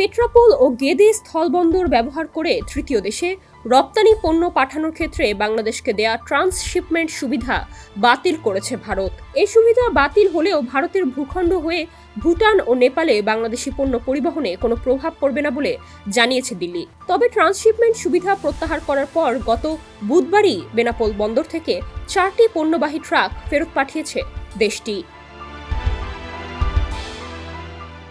পেট্রাপোল ও গেদে স্থলবন্দর ব্যবহার করে তৃতীয় দেশে রপ্তানি পণ্য পাঠানোর ক্ষেত্রে বাংলাদেশকে দেয়া ট্রান্সশিপমেন্ট সুবিধা বাতিল করেছে ভারত। এই সুবিধা বাতিল হলেও ভারতের ভূখণ্ড হয়ে ভুটান ও নেপালে বাংলাদেশি পণ্য পরিবহনে কোনো প্রভাব পড়বে না বলে জানিয়েছে দিল্লি। তবে ট্রান্সশিপমেন্ট সুবিধা প্রত্যাহার করার পর গত বুধবারই বেনাপোল বন্দর থেকে চারটি পণ্যবাহী ট্রাক ফেরত পাঠিয়েছে দেশটি।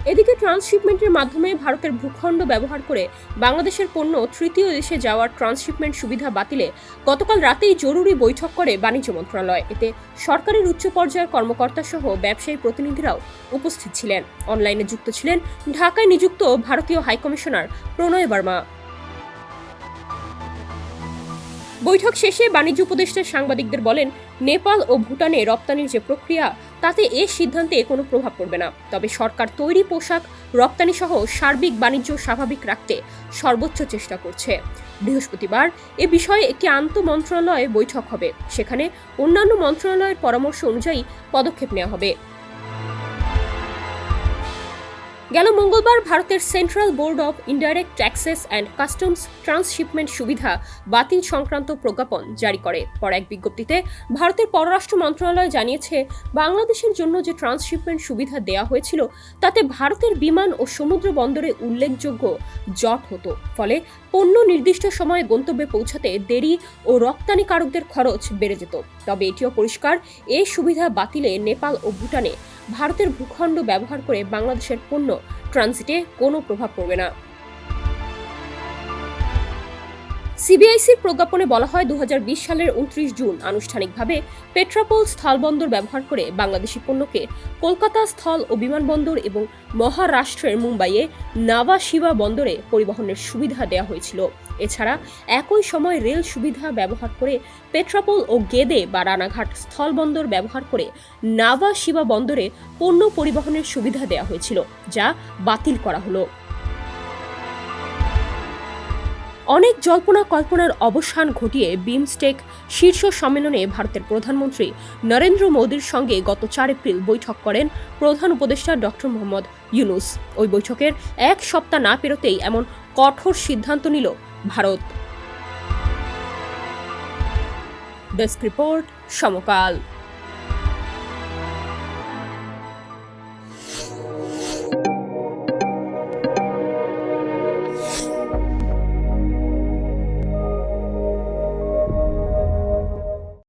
এদিকে ট্রান্সশিপমেন্টের মাধ্যমে ভারতের ভূখণ্ড ব্যবহার করে বাংলাদেশের পণ্য তৃতীয় দেশে যাওয়ার ট্রান্সশিপমেন্ট সুবিধা বাতিলে গতকাল রাতেই জরুরি বৈঠক করে বাণিজ্য মন্ত্রণালয়। এতে সরকারের উচ্চ পর্যায়ের কর্মকর্তা সহ ব্যবসায়ী প্রতিনিধিরাও উপস্থিত ছিলেন। অনলাইনে যুক্ত ছিলেন ঢাকায় নিযুক্ত ভারতীয় হাইকমিশনার প্রণয় বর্মা। বৈঠক শেষে বাণিজ্য উপদেষ্টা সাংবাদিকদের বলেন, নেপাল ও ভুটানে রপ্তানির যে প্রক্রিয়া, তাতে এ সিদ্ধান্তে কোনো প্রভাব পড়বে না। তবে সরকার তৈরি পোশাক রপ্তানি সহ সার্বিক বাণিজ্য স্বাভাবিক রাখতে সর্বোচ্চ চেষ্টা করছে। বৃহস্পতিবার এ বিষয়ে একটি আন্তঃ মন্ত্রণালয় বৈঠক হবে। সেখানে অন্যান্য মন্ত্রণালয়ের পরামর্শ অনুযায়ী পদক্ষেপ নেওয়া হবে। গেল মঙ্গলবার ভারতের central board of indirect taxes and customs transhipment সুবিধা বাতিল সংক্রান্ত প্রজ্ঞাপন জারি করে। পর এক বিজ্ঞপ্তিতে ভারতের পররাষ্ট্র মন্ত্রণালয় জানিয়েছে, বাংলাদেশের জন্য যে ট্রান্সশিপমেন্ট সুবিধা দেওয়া হয়েছিল, তাতে ভারতের বিমান ও সমুদ্র বন্দরে উল্লেখযোগ্য জট হতো। ফলে পণ্য নির্দিষ্ট সময়ে গন্তব্যে পৌঁছাতে দেরি ও রপ্তানিকারকদের খরচ বেড়ে যেত। তবে এটিও পরিষ্কার এই সুবিধা বাতিলে নেপাল ও ভুটানে ভারতের ভূখণ্ড ব্যবহার করে বাংলাদেশের পণ্য ট্রানজিটে কোনো প্রভাব পড়বে না। সিবিআইসির প্রজ্ঞাপনে বলা হয় দু হাজার বিশ সালের উনত্রিশ জুন আনুষ্ঠানিকভাবে পেট্রাপোল স্থলবন্দর ব্যবহার করে বাংলাদেশি পণ্যকে কলকাতা স্থল ও বিমানবন্দর এবং মহারাষ্ট্রের মুম্বাইয়ে নাভা শিবা বন্দরে পরিবহনের সুবিধা দেওয়া হয়েছিল। এছাড়া একই সময় রেল সুবিধা ব্যবহার করে পেট্রাপোল ও গেদে বা রানাঘাট স্থলবন্দর ব্যবহার করে নাভা শিবা বন্দরে পণ্য পরিবহনের সুবিধা দেওয়া হয়েছিল, যা বাতিল করা হলো। অনেক জল্পনা কল্পনার অবসান ঘটিয়ে বিমস্টেক শীর্ষ সম্মেলনে ভারতের প্রধানমন্ত্রী নরেন্দ্র মোদীর সঙ্গে গত চার এপ্রিল বৈঠক করেন প্রধান উপদেষ্টা ডক্টর মোহাম্মদ ইউনুস। ওই বৈঠকের এক সপ্তাহ না পেরোতেই এমন কঠোর সিদ্ধান্ত নিল ভারত। ডেস্ক রিপোর্ট সমকাল।